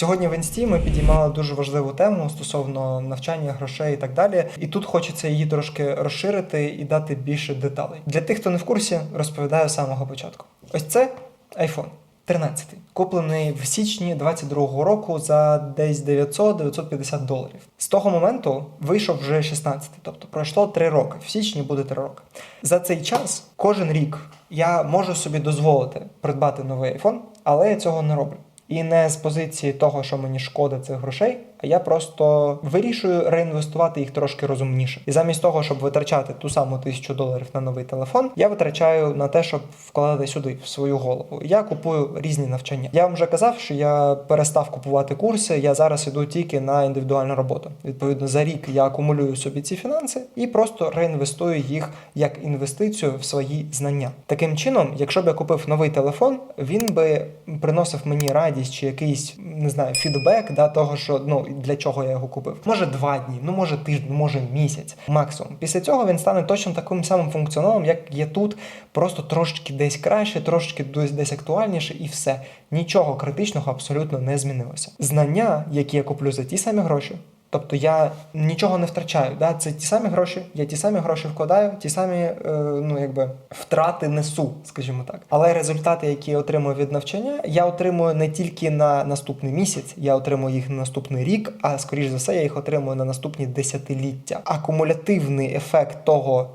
Сьогодні в інсті ми підіймали дуже важливу тему стосовно навчання, грошей і так далі. І тут хочеться її трошки розширити і дати більше деталей. Для тих, хто не в курсі, розповідаю з самого початку. Ось це iPhone 13, куплений в січні 22-го року за десь 900-950 доларів. З того моменту вийшов вже 16, тобто пройшло 3 роки. В січні буде 3 роки. За цей час кожен рік я можу собі дозволити придбати новий iPhone, але я цього не роблю. І не з позиції того, що мені шкода цих грошей, а я просто вирішую реінвестувати їх трошки розумніше. І замість того, щоб витрачати ту саму тисячу доларів на новий телефон, я витрачаю на те, щоб вкладати сюди в свою голову. Я купую різні навчання. Я вам вже казав, що я перестав купувати курси. Я зараз іду тільки на індивідуальну роботу. Відповідно, за рік я акумулюю собі ці фінанси і просто реінвестую їх як інвестицію в свої знання. Таким чином, якщо б я купив новий телефон, він би приносив мені радість чи якийсь не знаю фідбек да того, що ну для чого я його купив. Може два дні, ну може тиждень, може місяць, максимум. Після цього він стане точно таким самим функціоналом, як є тут, просто трошечки десь краще, трошечки десь актуальніше, і все. Нічого критичного абсолютно не змінилося. Знання, які я куплю за ті самі гроші. Тобто я нічого не втрачаю. Да? Це ті самі гроші, я ті самі гроші вкладаю, ті самі е, ну, якби, втрати несу, скажімо так. Але результати, які я отримую від навчання, я отримую не тільки на наступний місяць, я отримую їх на наступний рік, а скоріш за все, я їх отримую на наступні десятиліття. Акумулятивний ефект того,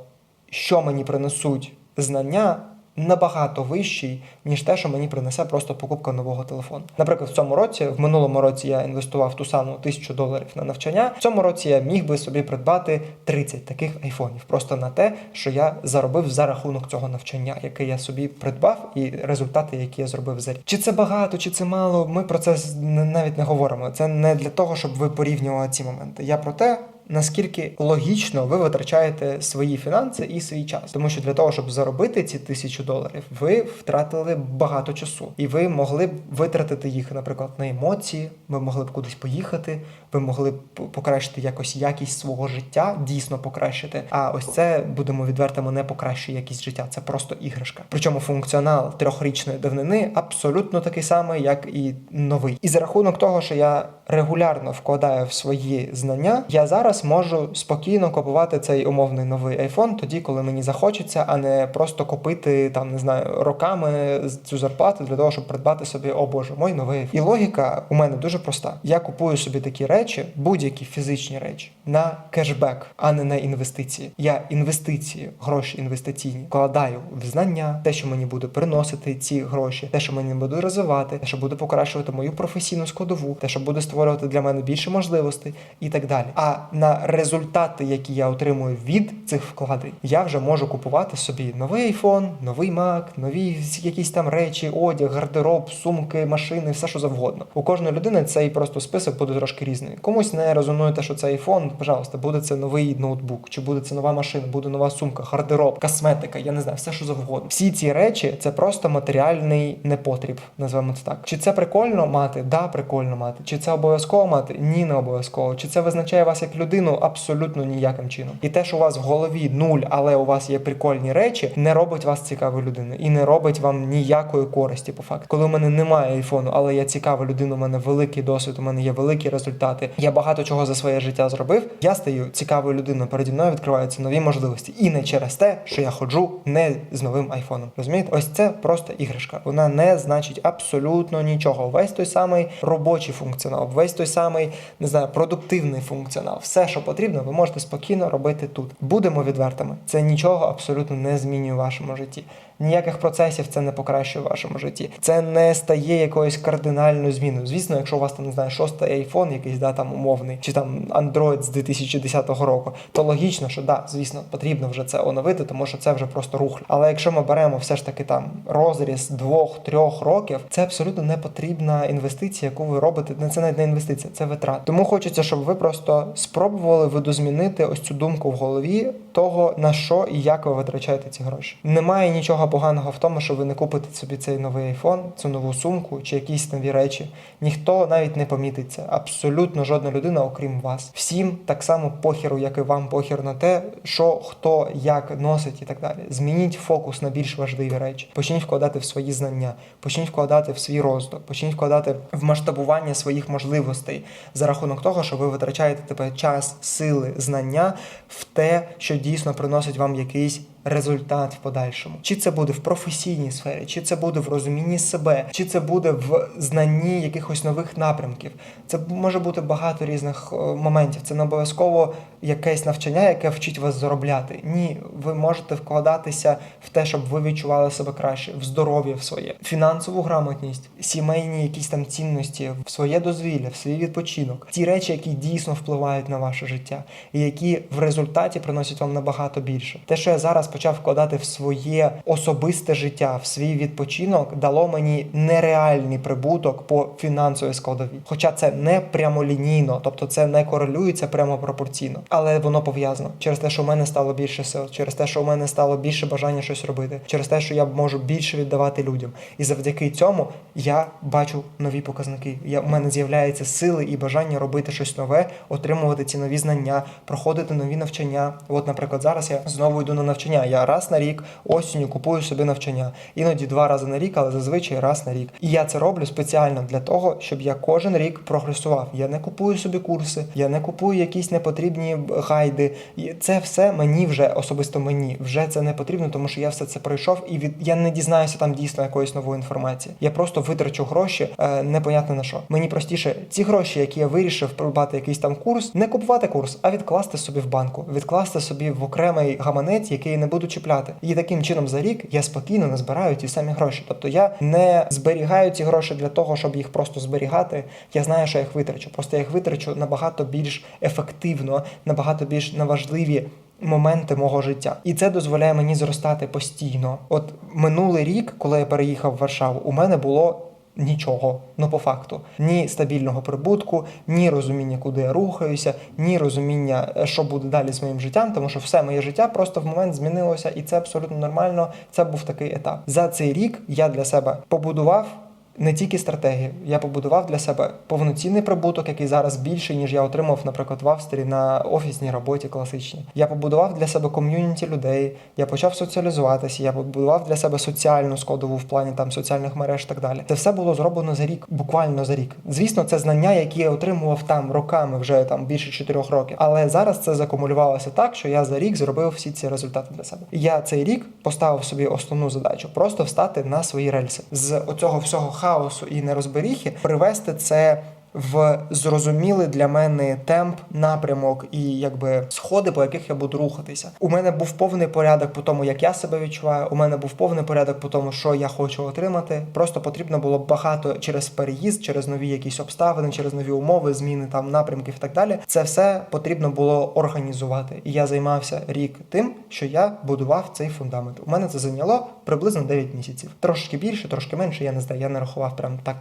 що мені принесуть знання. Набагато вищий, ніж те, що мені принесе просто покупка нового телефону. Наприклад, в цьому році, в минулому році я інвестував ту саму тисячу доларів на навчання. В цьому році я міг би собі придбати 30 таких айфонів, просто на те, що я заробив за рахунок цього навчання, яке я собі придбав, і результати, які я зробив за рік. Чи це багато, чи це мало? Ми про це навіть не говоримо. Це не для того, щоб ви порівнювали ці моменти. Я про те, наскільки логічно ви витрачаєте свої фінанси і свій час. Тому що для того, щоб заробити ці тисячу доларів, ви втратили багато часу, і ви могли б витратити їх, наприклад, на емоції. Ви могли б кудись поїхати, ви могли б покращити якось якість свого життя, дійсно покращити. А ось це будемо відвертими, не покращує якість життя. Це просто іграшка. Причому функціонал трьохрічної давнини абсолютно такий самий, як і новий. І за рахунок того, що я регулярно вкладаю в свої знання, я зараз можу спокійно купувати цей умовний новий iPhone тоді, коли мені захочеться, а не просто купити там, не знаю, роками цю зарплату для того, щоб придбати собі, о боже, мой новий iPhone. І логіка у мене дуже проста. Я купую собі такі речі, будь-які фізичні речі, на кешбек, а не на інвестиції. Я інвестиції, гроші інвестиційні вкладаю в знання, те, що мені буде приносити ці гроші, те, що мені буде розвивати, те, що буде покращувати мою професійну складову, те, що буде створювати для мене більше можливостей і так далі. А на результати, які я отримую від цих вкладень, я вже можу купувати собі новий iPhone, новий Mac, нові якісь там речі, одяг, гардероб, сумки, машини, все що завгодно. У кожної людини цей просто список буде трошки різний. Комусь не резонує те, що це iPhone, пожалуйста, буде це новий ноутбук, чи буде це нова машина, буде нова сумка, гардероб, косметика, я не знаю, все що завгодно. Всі ці речі це просто матеріальний непотріб, називаємо це так. Чи це прикольно мати? Да, прикольно мати. Чи це обов'язково мати? Ні, не обов'язково. Чи це визначає вас як людину? Абсолютно ніяким чином. І те, що у вас в голові нуль, але у вас є прикольні речі, не робить вас цікавою людиною і не робить вам ніякої користі. По факту, коли у мене немає айфону, але я цікава людина, у мене великий досвід, у мене є великі результати. Я багато чого за своє життя зробив. Я стаю цікавою людиною. Переді мною відкриваються нові можливості. І не через те, що я ходжу не з новим айфоном. Розумієте? Ось це просто іграшка. Вона не значить абсолютно нічого. Весь той самий робочий функціонал, весь той самий не знаю, продуктивний функціонал. Все, що потрібно, ви можете спокійно робити тут. Будемо відвертими. Це нічого абсолютно не змінює в вашому житті. Ніяких процесів це не покращує в вашому житті. Це не стає якоюсь кардинальною зміною. Звісно, якщо у вас там не знаю, шостий айфон, якийсь да там умовний, чи там Android з 2010 року, то логічно, що да, звісно, потрібно вже це оновити, тому що це вже просто рух. Але якщо ми беремо все ж таки там розріз двох-трьох років, це абсолютно не потрібна інвестиція, яку ви робите. Не це навіть не інвестиція, це витрат. Тому хочеться, щоб ви просто спробували видозмінити ось цю думку в голові того, на що і як ви витрачаєте ці гроші. Немає нічого нічого поганого в тому, що ви не купите собі цей новий айфон, цю нову сумку чи якісь нові речі. Ніхто навіть не помітить це. Абсолютно жодна людина, окрім вас. Всім так само похеру, як і вам похер на те, що хто як носить і так далі. Змініть фокус на більш важливі речі. Почніть вкладати в свої знання, почніть вкладати в свій розвиток, почніть вкладати в масштабування своїх можливостей за рахунок того, що ви витрачаєте тепер час, сили, знання в те, що дійсно приносить вам якийсь результат в подальшому. Чи це буде в професійній сфері, чи це буде в розумінні себе, чи це буде в знанні якихось нових напрямків. Це може бути багато різних е, моментів. Це не обов'язково якесь навчання, яке вчить вас заробляти. Ні, ви можете вкладатися в те, щоб ви відчували себе краще, в здоров'я в своє, фінансову грамотність, сімейні якісь там цінності, в своє дозвілля, в свій відпочинок. Ті речі, які дійсно впливають на ваше життя, і які в результаті приносять вам набагато більше. Те, що я зараз почав вкладати в своє особисте життя, в свій відпочинок, дало мені нереальний прибуток по фінансовій складовій. Хоча це не прямолінійно, тобто це не корелюється прямо пропорційно, але воно пов'язано через те, що в мене стало більше сил, через те, що в мене стало більше бажання щось робити, через те, що я можу більше віддавати людям. І завдяки цьому я бачу нові показники. Я у мене з'являється сили і бажання робити щось нове, отримувати ці нові знання, проходити нові навчання. От, наприклад, зараз я знову йду на навчання. Я раз на рік осінню купую собі навчання, іноді два рази на рік, але зазвичай раз на рік. І я це роблю спеціально для того, щоб я кожен рік прогресував. Я не купую собі курси, я не купую якісь непотрібні гайди. Це все мені вже особисто мені вже це не потрібно, тому що я все це пройшов і від я не дізнаюся там дійсно якоїсь нової інформації. Я просто витрачу гроші е, непонятно на що. Мені простіше ці гроші, які я вирішив придбати якийсь там курс, не купувати курс, а відкласти собі в банку, відкласти собі в окремий гаманець, який я не буду чіпляти. І таким чином за рік я спокійно назбираю ті самі гроші. Тобто я не зберігаю ці гроші для того, щоб їх просто зберігати. Я знаю, що я їх витрачу. Просто я їх витрачу набагато більш ефективно, набагато більш на важливі. Моменти мого життя, і це дозволяє мені зростати постійно. От минулий рік, коли я переїхав в Варшаву, у мене було нічого, ну по факту, ні стабільного прибутку, ні розуміння, куди я рухаюся, ні розуміння, е, що буде далі з моїм життям, тому що все моє життя просто в момент змінилося, і це абсолютно нормально. Це був такий етап. За цей рік я для себе побудував. Не тільки стратегію, я побудував для себе повноцінний прибуток, який зараз більший, ніж я отримав, наприклад, в Австрії на офісній роботі класичній. Я побудував для себе ком'юніті людей, я почав соціалізуватися, я побудував для себе соціальну складову в плані там соціальних мереж і так далі. Це все було зроблено за рік, буквально за рік. Звісно, це знання, які я отримував там роками, вже там більше чотирьох років. Але зараз це закумулювалося так, що я за рік зробив всі ці результати для себе. Я цей рік поставив собі основну задачу просто встати на свої рельси з оцього всього хаосу і нерозберіхи, привести це в зрозумілий для мене темп, напрямок і якби сходи, по яких я буду рухатися. У мене був повний порядок по тому, як я себе відчуваю. У мене був повний порядок по тому, що я хочу отримати. Просто потрібно було багато через переїзд, через нові якісь обставини, через нові умови, зміни там напрямків і так далі. Це все потрібно було організувати. І я займався рік тим, що я будував цей фундамент. У мене це зайняло приблизно 9 місяців. Трошки більше, трошки менше. Я не знаю. Я не рахував прям так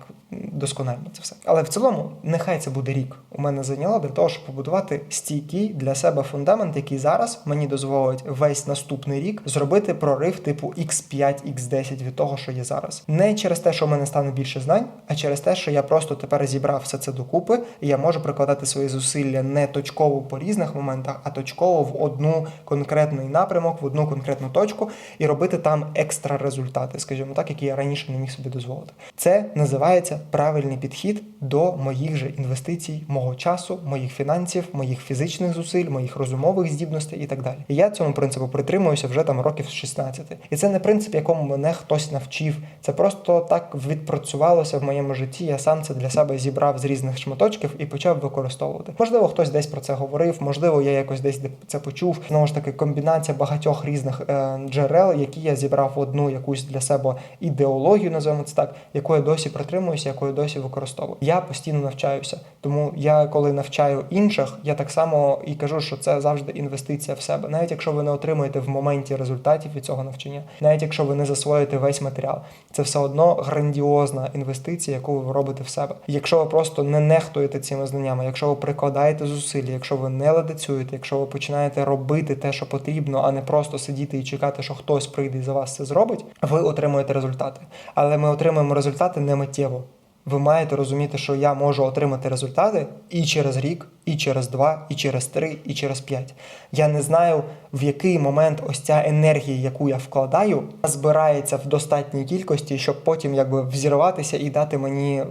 досконально це все. Але в цілому, нехай це буде рік. У мене зайняло для того, щоб побудувати стійкий для себе фундамент, який зараз мені дозволить весь наступний рік зробити прорив типу X5, X10 від того, що є зараз. Не через те, що в мене стане більше знань, а через те, що я просто тепер зібрав все це докупи, і я можу прикладати свої зусилля не точково по різних моментах, а точково в одну конкретний напрямок, в одну конкретну точку, і робити там екстра результати, скажімо так, які я раніше не міг собі дозволити. Це називається правильний підхід до моїх же інвестицій, мого часу, моїх фінансів, моїх фізичних зусиль, моїх розумових здібностей і так далі. І я цьому принципу притримуюся вже там років з 16. І це не принцип, якому мене хтось навчив. Це просто так відпрацювалося в моєму житті. Я сам це для себе зібрав з різних шматочків і почав використовувати. Можливо, хтось десь про це говорив, можливо, я якось десь це почув. Знову ж таки, комбінація багатьох різних е, джерел, які я зібрав в одну якусь для себе ідеологію, називаємо це так, яку досі притримуюся, яку я досі використовую. Я постійно навчаюся. Тому я, коли навчаю інших, я так само і кажу, що це завжди інвестиція в себе. Навіть якщо ви не отримуєте в моменті результатів від цього навчання, навіть якщо ви не засвоїте весь матеріал, це все одно грандіозна інвестиція, яку ви робите в себе. Якщо ви просто не нехтуєте цими знаннями, якщо ви прикладаєте зусилля, якщо ви не ледацюєте, якщо ви починаєте робити те, що потрібно, а не просто сидіти і чекати, що хтось прийде і за вас це зробить, ви отримуєте результати. Але ми отримуємо результати не миттєво. Ви маєте розуміти, що я можу отримати результати і через рік, і через два, і через три, і через п'ять. Я не знаю, в який момент ось ця енергія, яку я вкладаю, збирається в достатній кількості, щоб потім якби взірватися і дати мені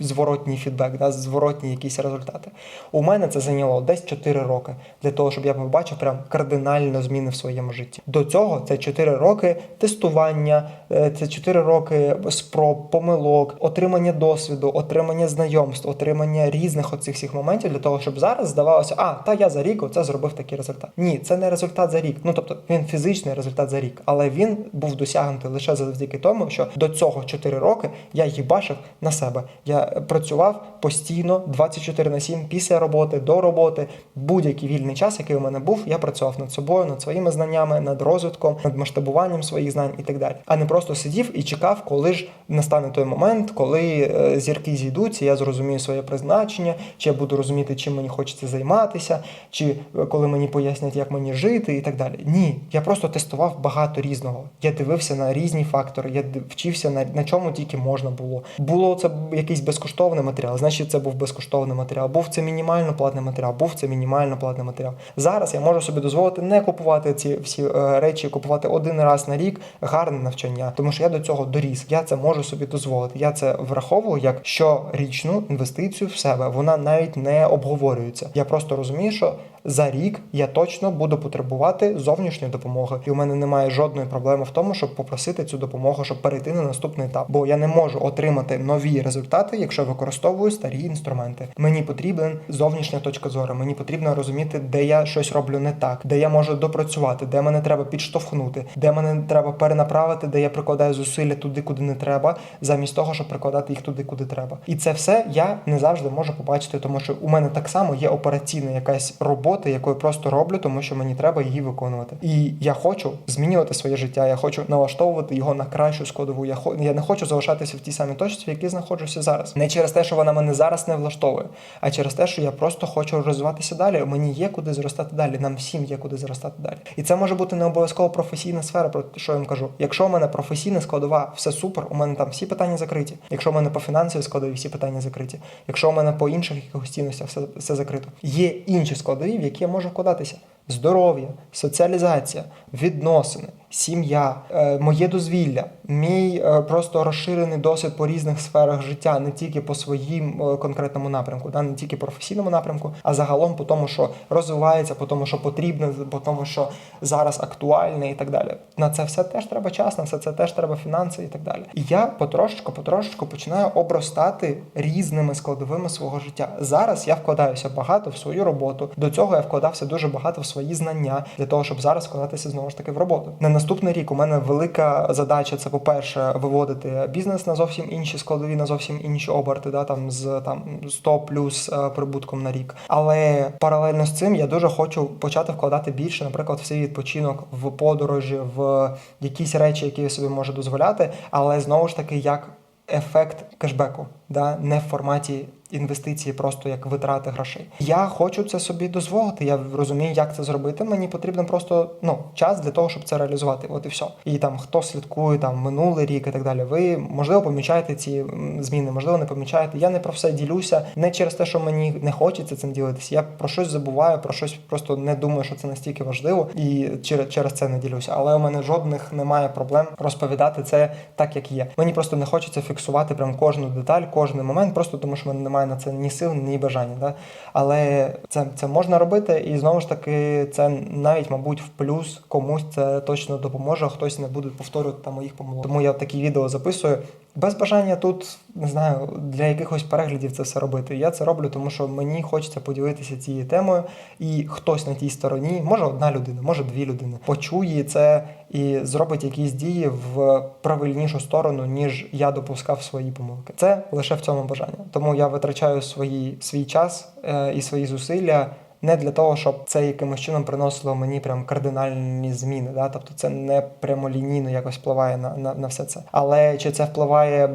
зворотній фідбек, да, зворотні якісь результати. У мене це зайняло десь 4 роки для того, щоб я побачив прям кардинально зміни в своєму житті. До цього це 4 роки тестування, е, це 4 роки спроб, помилок, отримання досвіду, отримання знайомств, отримання різних оцих всіх моментів для того, щоб зараз здавалося, а та я за рік оце зробив такий результат. Ні, це не результат за рік. Ну тобто він фізичний результат за рік, але він був досягнутий лише завдяки тому, що до цього 4 роки я їх бачив на себе. Я працював постійно 24 на 7 після роботи, до роботи, будь-який вільний час, який у мене був, я працював над собою, над своїми знаннями, над розвитком, над масштабуванням своїх знань і так далі. А не просто сидів і чекав, коли ж настане той момент, коли е, зірки зійдуться, я зрозумію своє призначення, чи я буду розуміти, чим мені хочеться займатися, чи е, коли мені пояснять, як мені жити, і так далі. Ні, я просто тестував багато різного. Я дивився на різні фактори, я вчився на, на чому тільки можна було. Було це якийсь безкоштовний матеріал, значить це був безкоштовний матеріал. Був це мінімально платний матеріал, був це мінімально платний матеріал. Зараз я можу собі дозволити не купувати ці всі е, речі, купувати один раз на рік гарне навчання, тому що я до цього доріс. Я це можу собі дозволити. Я це враховую як щорічну інвестицію в себе. Вона навіть не обговорюється. Я просто розумію, що за рік я точно буду потребувати зовнішньої допомоги, і у мене немає жодної проблеми в тому, щоб попросити цю допомогу, щоб перейти на наступний етап. Бо я не можу отримати нові результати, якщо використовую старі інструменти. Мені потрібен зовнішня точка зору. Мені потрібно розуміти, де я щось роблю не так, де я можу допрацювати, де мене треба підштовхнути, де мене треба перенаправити, де я прикладаю зусилля туди, куди не треба, замість того, щоб прикладати їх туди, куди треба. І це все я не завжди можу побачити, тому що у мене так само є операційна якась робота, яку я просто роблю, тому що мені треба її виконувати. І я хочу змінювати своє життя. Я хочу налаштовувати його на кращу складову. Я хо... я не хочу залишатися в тій самій точці, в якій знаходжуся зараз. Не через те, що вона мене зараз не влаштовує, а через те, що я просто хочу розвиватися далі. Мені є куди зростати далі. Нам всім є куди зростати далі. І це може бути не обов'язково професійна сфера, про що я вам кажу. Якщо у мене професійна складова, все супер, у мене там всі питання закриті. Якщо у мене по фінансовій складові всі питання закриті. Якщо у мене по інших якихось цінностях все, все закрито. Є інші складові, в які я можу вкладатися. Здоров'я, соціалізація, відносини, сім'я, е, моє дозвілля, мій е, просто розширений досвід по різних сферах життя, не тільки по своїм е, конкретному напрямку, да, не тільки професійному напрямку, а загалом по тому, що розвивається, по тому, що потрібно, по тому, що зараз актуальне і так далі. На це все теж треба час, на все це теж треба фінанси і так далі. І я потрошечку, потрошечку починаю обростати різними складовими свого життя. Зараз я вкладаюся багато в свою роботу. До цього я вкладався дуже багато в свої знання для того, щоб зараз вкладатися знову ж таки в роботу. На наступний рік у мене велика задача це, по-перше, виводити бізнес на зовсім інші складові, на зовсім інші оберти, да, там з там 100 плюс е, прибутком на рік. Але паралельно з цим я дуже хочу почати вкладати більше, наприклад, в свій відпочинок, в подорожі, в якісь речі, які я собі можу дозволяти, але знову ж таки як ефект кешбеку, да, не в форматі інвестиції, просто як витрати грошей. Я хочу це собі дозволити. Я розумію, як це зробити. Мені потрібно просто ну час для того, щоб це реалізувати. От і все. І там хто слідкує там минулий рік і так далі. Ви можливо помічаєте ці зміни, можливо, не помічаєте. Я не про все ділюся, не через те, що мені не хочеться цим ділитися. Я про щось забуваю, про щось просто не думаю, що це настільки важливо, і через, це не ділюся. Але у мене жодних немає проблем розповідати це так, як є. Мені просто не хочеться фіксувати прям кожну деталь, кожен момент, просто тому що мене немає на це ні сил, ні бажання. Да? Але це, це можна робити, і знову ж таки, це навіть, мабуть, в плюс комусь це точно допоможе, а хтось не буде повторювати там моїх помилок. Тому я такі відео записую. Без бажання тут не знаю для якихось переглядів це все робити. Я це роблю, тому що мені хочеться поділитися цією темою, і хтось на тій стороні, може одна людина, може дві людини, почує це і зробить якісь дії в правильнішу сторону, ніж я допускав свої помилки. Це лише в цьому бажання. Тому я витрачаю свої, свій час е, і свої зусилля. Не для того, щоб це якимось чином приносило мені прям кардинальні зміни, да? тобто це не прямолінійно якось впливає на, на, на все це. Але чи це впливає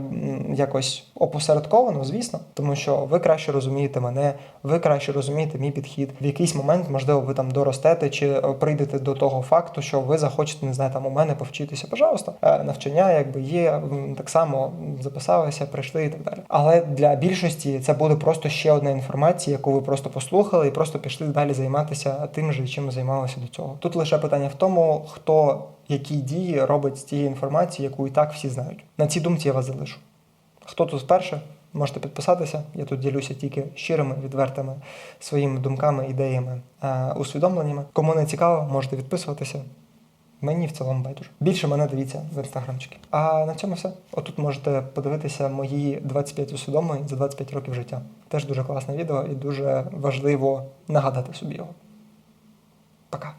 якось опосередковано, звісно, тому що ви краще розумієте мене, ви краще розумієте мій підхід. В якийсь момент, можливо, ви там доростете чи е, прийдете до того факту, що ви захочете, не знаю, там у мене повчитися. Пожалуйста, Е, навчання якби є так само записалися, прийшли і так далі. Але для більшості це буде просто ще одна інформація, яку ви просто послухали і просто пішли далі займатися тим же, чим займалися до цього. Тут лише питання в тому, хто які дії робить з тієї інформації, яку і так всі знають. На цій думці я вас залишу. Хто тут вперше? Можете підписатися. Я тут ділюся тільки щирими, відвертими своїми думками, ідеями, е, усвідомленнями. Кому не цікаво, можете відписуватися. Мені в цілому байдуже. Більше мене дивіться в інстаграмчики. А на цьому все. Отут можете подивитися мої 25 усвідомлень за 25 років життя. Теж дуже класне відео і дуже важливо нагадати собі його. Пока.